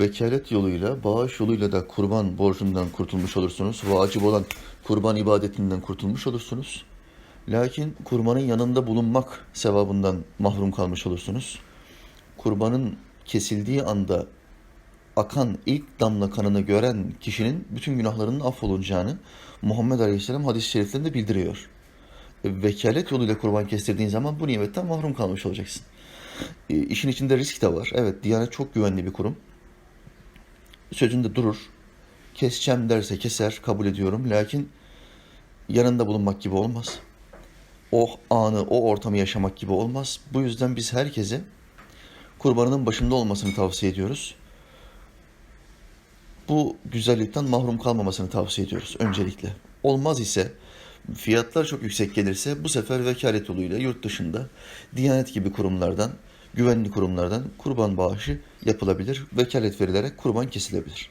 vekalet yoluyla, bağış yoluyla da kurban borcundan kurtulmuş olursunuz. Vacip olan kurban ibadetinden kurtulmuş olursunuz. Lakin kurbanın yanında bulunmak sevabından mahrum kalmış olursunuz. Kurbanın kesildiği anda akan ilk damla kanını gören kişinin bütün günahlarının affolunacağını Muhammed Aleyhisselam hadis-i şeriflerinde bildiriyor. Vekalet yoluyla kurban kestirdiğin zaman bu nimetten mahrum kalmış olacaksın. E, işin içinde risk de var. Evet, Diyanet çok güvenli bir kurum. Sözünde durur. Keseceğim derse keser, kabul ediyorum. Lakin yanında bulunmak gibi olmaz. O anı, o ortamı yaşamak gibi olmaz. Bu yüzden biz herkese kurbanının başında olmasını tavsiye ediyoruz. Bu güzellikten mahrum kalmamasını tavsiye ediyoruz öncelikle. Olmaz ise fiyatlar çok yüksek gelirse bu sefer vekalet yoluyla yurt dışında Diyanet gibi kurumlardan, güvenli kurumlardan kurban bağışı yapılabilir. Vekalet verilerek kurban kesilebilir.